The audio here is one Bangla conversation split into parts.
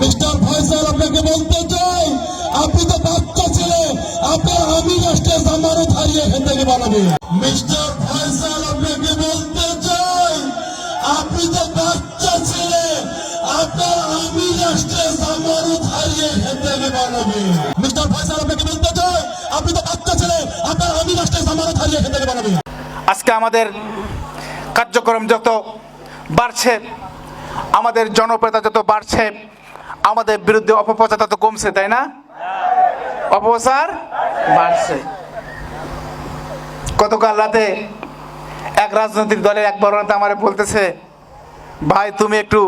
মিস্টার ফয়সাল, আপনাকে বলতে চাই, আপনি তো বাচ্চা ছেলে আপনার আমি রাষ্ট্রের জামানত হারিয়ে এখান থেকে বানাবে মিস্টার ফয়সাল, আপনাকে বলতে চাই, আপনি তো বাচ্চা ছেলে আপনার আমি রাষ্ট্রের জামানত হারিয়ে এখান থেকে বানাবে মিস্টার ফয়সাল, আপনাকে বলতে চাই, আপনি তো বাচ্চা ছেলে আপনার আমি রাষ্ট্রের জামানত হারিয়ে এখান থেকে বানাবে আজকে আমাদের কার্যক্রম যত বাড়ছে, আমাদের জনপ্রিয়তা যত বাড়ছে আমাদের বিরুদ্ধে অপপ্রচার তত কমছে, তাই না? অপপ্রচার বাড়ছে। গতকাল রাতে এক রাজনৈতিক দলের এক বড় নেতা আমার বলতেছে, ভাই, তুমি একটু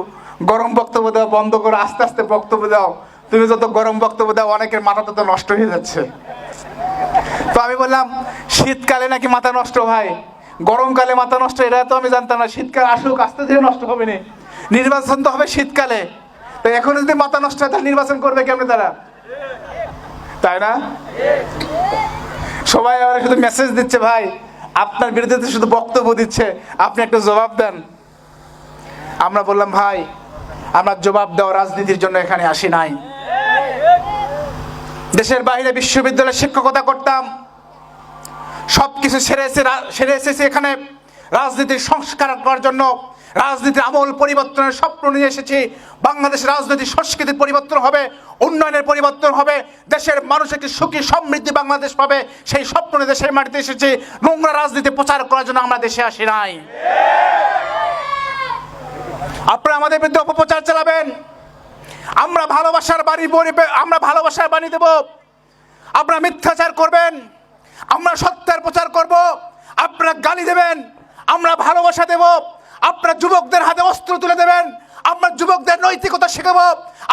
গরম বক্তব্য দাও, বন্ধ করো, আস্তে আস্তে বক্তব্য দাও। তুমি যত গরম বক্তব্য দাও, অনেকের মাথা তত নষ্ট হয়ে যাচ্ছে। তো আমি বললাম, শীতকালে নাকি মাথা নষ্ট হয় গরমকালে মাথা নষ্ট, এটা তো আমি জানতাম না। শীতকাল আসুক, আস্তে ধীরে নষ্ট হবে না। নির্বাচন তো হবে শীতকালে। তো এখন যদি মাথা নষ্ট হয়, তাহলে নির্বাচন করবে কেমনে তারা? তাই না? সবাই আবার শুধু মেসেজ দিচ্ছে, ভাই, আপনার বিরুদ্ধে শুধু বক্তব্য দিচ্ছে। আপনি একটা জবাব দেন। আমরা বললাম, ভাই, আমরা জবাব দেওয়া রাজনীতির জন্য এখানে আসি নাই। দেশের বাইরে বিশ্ববিদ্যালয়ে শিক্ষকতা করতাম। সব কিছু সেরে এসে সেরে এসেছি এখানে। রাজনীতির সংস্কার করার জন্য রাজনীতির আমল পরিবর্তনের স্বপ্ন নিয়ে এসেছি। বাংলাদেশের রাজনৈতিক সংস্কৃতির পরিবর্তন হবে, উন্নয়নের পরিবর্তন হবে, দেশের মানুষ একটি সুখী সমৃদ্ধি বাংলাদেশ পাবে, সেই স্বপ্ন নিয়ে দেশের মাটিতে এসেছি। নোংরা রাজনীতি প্রচার করার জন্য আমরা দেশে আসি নাই। আপনারা আমাদের বিরুদ্ধে অপপ্রচার চালাবেন। আমরা ভালোবাসার বলি- আমরা ভালোবাসার বাণী দেব। আপনারা মিথ্যাচার করবেন। আমরা সত্যের প্রচার করব। আপনারা গালি দেবেন। আমরা ভালোবাসা দেব। আপনারা যুবকদের হাতে অস্ত্র তুলে দেবেন। আমরা যুবকদের নৈতিকতা শেখাবো।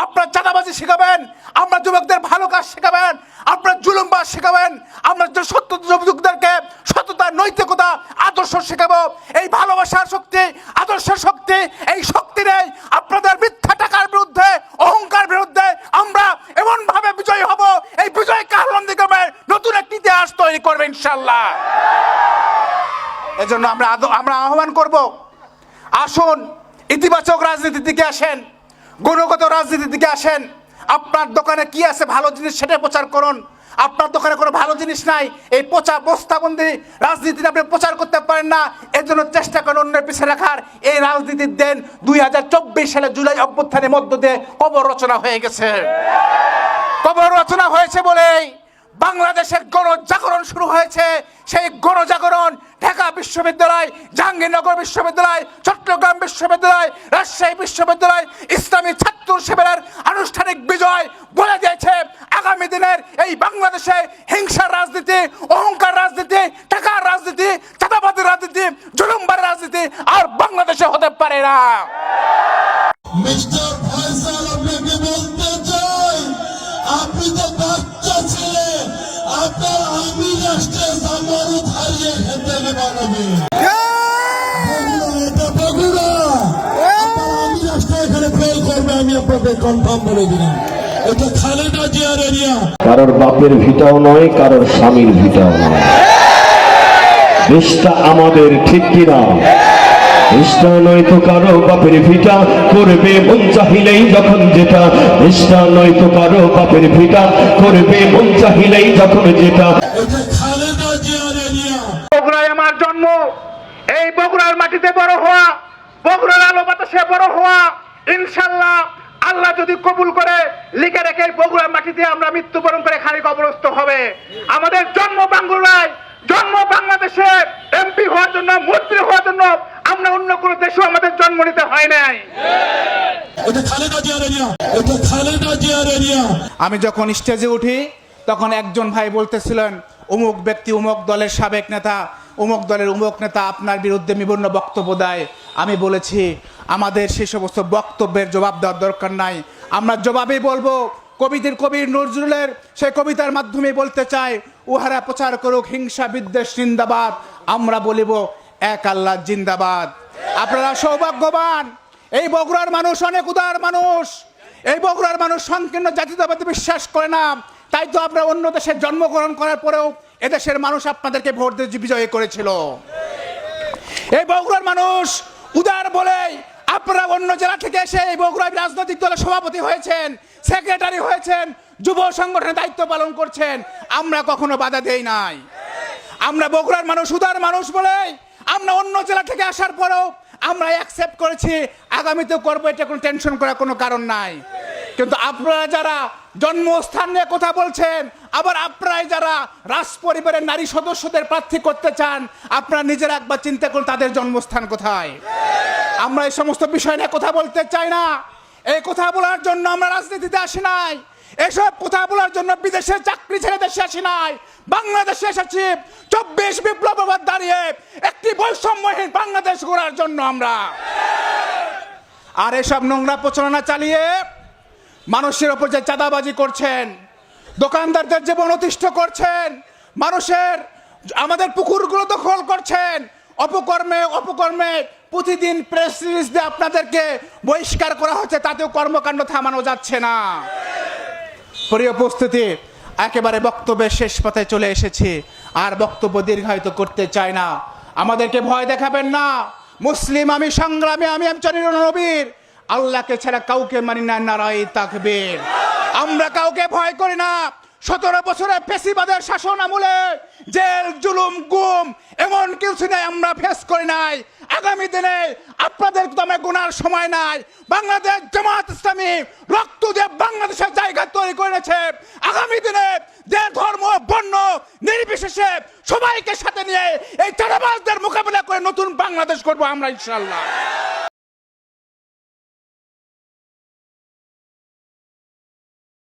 আপনার চাঁদাবাজি শেখাবেন। আমরা যুবকদের ভালো কাজ শেখাবেন। আপনারা জুলুমবাজ শেখাবেন। আমরা সত্য যুবকদেরকে সততা নৈতিকতা, আদর্শ শেখাবো। এই ভালোবাসার শক্তি, আদর্শের শক্তি, এই শক্তি নেই। আপনাদের মিথ্যা টাকার বিরুদ্ধে, অহংকার বিরুদ্ধে আমরা এমন ভাবে বিজয়ী হব। এই বিজয় দিকে নতুন একটি ইতিহাস তৈরি করবে ইনশাল্লাহ এজন্য আমরা আমরা আহ্বান করব আসুন, ইতিবাচক রাজনীতির দিকে আসেন, গুণগত রাজনীতির দিকে আসেন। আপনার দোকানে কি আছে ভালো জিনিস সেটা প্রচার করুন। আপনার দোকানে কোনো ভালো জিনিস নাই, এই পচা বস্তাবন্দি রাজনীতি আপনি প্রচার করতে পারেন না। এর জন্য চেষ্টা করেন অন্যের পিছিয়ে রাখার। এই রাজনীতির দেন দুই হাজার চব্বিশ সালে জুলাই অভ্যুত্থানের মধ্য দিয়ে কবর রচনা হয়ে গেছে। কবর রচনা হয়েছে বলেই বাংলাদেশের গণজাগরণ শুরু হয়েছে। সেই গণজাগরণ ঢাকা বিশ্ববিদ্যালয়, জাহাঙ্গীরনগর বিশ্ববিদ্যালয়, চট্টগ্রাম বিশ্ববিদ্যালয়, রাজশাহী বিশ্ববিদ্যালয়, ইসলামী ছাত্র শিবিরের আনুষ্ঠানিক বিজয় বলে দিয়েছে। আগামী দিনের এই বাংলাদেশে হিংসার রাজনীতি, অহংকার রাজনীতি, টাকার রাজনীতি চাঁদাবাদী রাজনীতি জুলুমবার রাজনীতি আর বাংলাদেশে হতে পারে না। আপনাদের কনফার্ম বলে দিলাম। এটা খালেদা জিয়ার এরিয়া কারোর বাপের ভিটাও নয় কারোর স্বামীর ভিটাও নয়। দেশটা আমাদের ঠিক কিনা? দেশটা নয় তো কারও বাপের ভিটা করবে মন চাহিলেই যখন যেটা। দেশটা নয় তো কারও বাপের ভিটা করবে মন চাহিলেই যখন যেটা। এটা খালেদা জিয়ার এরিয়া বগুড়ায় আমার জন্ম। এই বগুড়ার মাটিতে বড় হওয়া বগুড়ার আলো বাতাসে বড় হওয়া ইনশাল্লাহ আল্লাহ যদি কবুল করে লিখে রেখে এই বগুড়ার মাটিতে আমরা মৃত্যুবরণ করে খালি কবরস্থ হবে। আমাদের জন্ম বাঙ্গুরায় জন্ম বাংলাদেশে এমপি হওয়ার জন্য মন্ত্রী হওয়ার জন্য আমরা অন্য কোনো দেশেও আমাদের জন্ম নিতে হয় নাই। এটা খালেদা জিয়ার এরিয়া এটা খালেদা জিয়ার এরিয়া আমি যখন স্টেজে উঠি তখন একজন ভাই বলতেছিলেন অমুক ব্যক্তি অমুক দলের সাবেক নেতা অমুক দলের অমুক নেতা আপনার বিরুদ্ধে বিভিন্ন বক্তব্য দেয়। আমি বলেছি আমাদের সেই সমস্ত বক্তব্যের জবাব দেওয়ার দরকার নাই। আমরা জবাবে বলব, কবিদের কবির নজরুলের সেই কবিতার মাধ্যমে বলতে চাই, উহারা প্রচার করুক হিংসা বিদ্বেষ জিন্দাবাদ, আমরা বলিব এক আল্লাহ জিন্দাবাদ। আপনারা সৌভাগ্যবান, এই বগুড়ার মানুষ অনেক উদার মানুষ, এই বগুড়ার মানুষ সংকীর্ণ জাতীয়তাবাদে বিশ্বাস করে না, তাই তো আপনারা অন্য দেশে জন্মগ্রহণ করার পরেও এদেশের মানুষ আপনাদেরকে ভোট দিয়ে বিজয়ী করেছিল। এই বগুড়ার মানুষ উদার বলেই আপনারা অন্য জেলা থেকে এসে এই বগুড়ায় রাজনৈতিক দলের সভাপতি হয়েছেন সেক্রেটারি হয়েছেন, যুব সংগঠনের দায়িত্ব পালন করছেন, আমরা কখনো বাধা দেই নাই। আমরা বগুড়ার মানুষ, উদার মানুষ বলে আমরা অন্য জেলা থেকে আসার পরেও আমরা অ্যাকসেপ্ট করেছি আগামীতে করব, এটা কোনো টেনশন করার কোনো কারণ নাই। কিন্তু আপনারা যারা জন্মস্থান নিয়ে কথা বলছেন, আবার আপনারাই যারা রাজ পরিবারের নারী সদস্যদের প্রার্থী করতে চান, আপনারা নিজেরা একবার চিন্তা করুন, তাদের জন্মস্থান কোথায়? আমরা এই সমস্ত বিষয় নিয়ে কথা বলতে চাই না। এই কথা বলার জন্য আমরা রাজনীতিতে আসি নাই। এসব কথা বলার জন্য বিদেশে চাকরি ছেড়ে দেশে আসি নাই। বাংলাদেশে এসেছি, চব্বিশ বিপ্লব দাঁড়িয়ে একটি বৈষম্যহীন বাংলাদেশ গড়ার জন্য আমরা। আর এসব নোংরা প্রচারণা চালিয়ে মানুষের ওপর যে চাঁদাবাজি করছেন, দোকানদারদের জীবন অতিষ্ঠ করছেন, মানুষের, আমাদের পুকুরগুলো দখল করছেন অপকর্মে অপকর্মে প্রতিদিন প্রেস রিলিজ দিয়ে আপনাদেরকে বহিষ্কার করা হচ্ছে, তাতেও কর্মকাণ্ড থামানো যাচ্ছে না। প্রিয় উপস্থিতি, একেবারে বক্তব্যের শেষ পথে চলে এসেছি, আর বক্তব্য দীর্ঘায়িত করতে চাই না। আমাদেরকে ভয় দেখাবেন না। মুসলিম আমি, সংগ্রামী আমি একজনের নবীর। আল্লাহকে ছাড়া কাউকে মানি না নারাই তাকবীর। আমরা কাউকে ভয় করি না। সতেরো বছরের পেশিবাদের শাসন আমলে জেল, জুলুম, গুম, এমন কিছু নেই আমরা ফেস করি নাই। আগামী দিনে আপনাদের দমে গুনার সময় নাই। বাংলাদেশ জামাত ইসলামী রক্ত দিয়ে বাংলাদেশের জায়গা তৈরি করেছে। আগামী দিনে যে ধর্ম, বর্ণ নির্বিশেষে সবাইকে সাথে নিয়ে এই চারাবাসদের মোকাবিলা করে নতুন বাংলাদেশ করব আমরা ইনশাল্লাহ